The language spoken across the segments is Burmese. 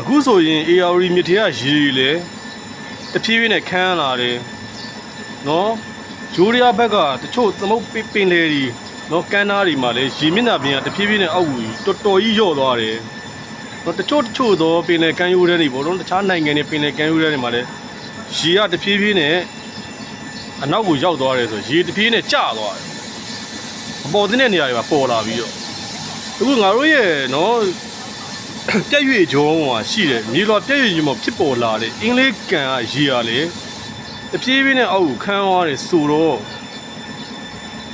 အခုဆိုရင် AR မြစ်ထရရေတွေလည်းတဖြည်းဖြည်းနဲ့ခန်းလာတယ်နော်ဂျိုးရီယာဘက်ကတချို့သမုတ်ပင်ပင်လေတွေနော်ကန်းသားတွေမှာလည်းရေမျက်နှာပြင်ကတဖြည်းဖြည်းနဲ့အောက်ကိုတော်တော်ကြီးလျော့သွားတယ်နော်တချို့တချို့သောပင်လေကမ်းရိုးတွေတွေပေါ့နော်တခြားနိုင်ငံတွေပင်လေကမ်းရိုးတွေတွေမှာလည်းရေကတဖြည်းဖြည်းနဲ့အနောက်ကိုရောက်သွားတယ်ဆိုရေတဖြည်းဖြည်းနဲ့ကျသွားတယ်အပေါ်တဲ့နေရာတွေမှာပေါ်လာပြီးတော့အခုငါတို့ရဲ့နော် ပြက်ရွေဂျုံးဟာရှိတယ်မြေလွာပြက်ရွေဂျုံးမှာဖြစ်ပေါ်လာတဲ့အင်္ဂလိပ်ကန်ကရေရလေတပြေးပြေးနဲ့အောက်ကိုခန်းသွားတယ်ဆိုတော့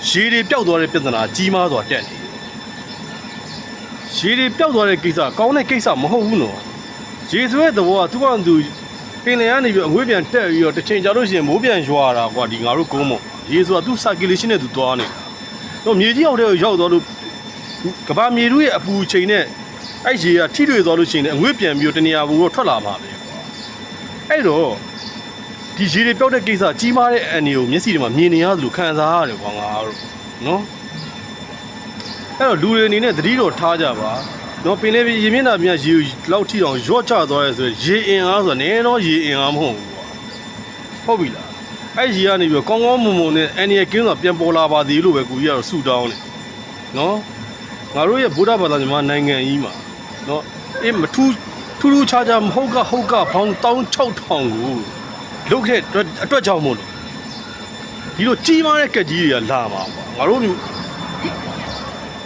ရေတွေပျောက်သွားတဲ့ပြဿနာကြီးမားစွာတက်နေတယ်ရေတွေပျောက်သွားတဲ့ကိစ္စကောင်းတဲ့ကိစ္စမဟုတ်ဘူးနော်ရေဆိုတဲ့သဘောကသူကသူပင်လယ်ကနေပြီးအငွေ့ပြန်တက်ပြီးတော့တစ်ချိန်ကြာလို့ရှိရင်မိုးပြန်ရွာတာကွာဒီငါတို့ကုန်းမရေဆိုတာသူ circulation နဲ့သူသွားနေတာတော့မြေကြီးအောက်ထဲကိုရောက်သွားလို့ကဘာမြေတို့ရဲ့အပူချိန်နဲ့ အဲ့ရေကထိတွေ့သွားလို့ရှိရင်လည်းအငွေ့ပြန်ပြီးတော့တနေရာဘူတော့ထွက်လာမှာပဲအဲ့တော့ဒီရေတွေပျောက်တဲ့ကိစ္စကြီးမားတဲ့အန်ဒီကိုမျက်စိတွေမှာမြင်နေရသလိုခံစားရတယ်ကွာငါတို့နော်အဲ့တော့လူတွေအနေနဲ့သတိတော်ထားကြပါနော်ပင်လေးရေမျက်နှာပြန်ရေလောက်ထိအောင်ရော့ချသွားရဲဆိုရင်ရေအင်အားဆိုတာနည်းတော့ရေအင်အားမဟုတ်ဘူးကွာဟုတ်ပြီလားအဲ့ရေကနေပြီးတော့ကောင်းကောင်းမွန်မွန်နဲ့အန်ဒီရဲ့ကင်းဆိုတာပြန်ပေါ်လာပါသေးလို့ပဲကိုကြီးကတော့ဆူတောင်းတယ်နော်ငါတို့ရဲ့ဗုဒ္ဓဘာသာမြန်မာနိုင်ငံကြီးမှာ နော်အေးမထူးထူးထူးခြားခြားမဟုတ်ကဟုတ်ကဘောင်း16000ကိုလုတ်ခဲ့တဲ့အတွက်အတွက်ကြောင့်မို့လို့ဒီလိုကြီးမားတဲ့ကက်ကြီးတွေကလာမှာကွာငါတို့မျိုး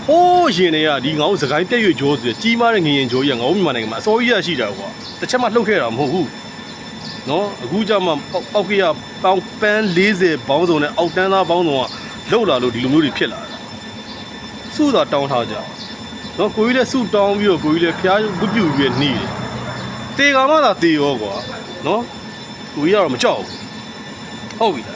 ဟိုးရင်တွေကဒီငါတို့စကိုင်းပြည့်ရွကြောဆိုတဲ့ကြီးမားတဲ့ငရင်ကြောကြီးကငါတို့မြန်မာနိုင်ငံမှာအစိုးရရှိတာကွာတစ်ချက်မှလှုပ်ခဲ့တာမဟုတ်ဘူးနော်အခုကြမှာပေါက်ပေါက်ကြီးကပေါင်ပန်း40ဘောင်းစုံနဲ့အောက်တန်းသားဘောင်းစုံကလှုပ်လာလို့ဒီလိုမျိုးတွေဖြစ်လာတာစုသာတောင်းထားကြအောင် နော်ကိုကြီးလည်းဆုတောင်းပြီးတော့ကိုကြီးလည်းဖျားဝတ်ပြုပြီးနေတယ်တေကမှသာတေရောကွာနော်ကိုကြီးကတော့မကြောက်ဘူးဟုတ်ပြီလား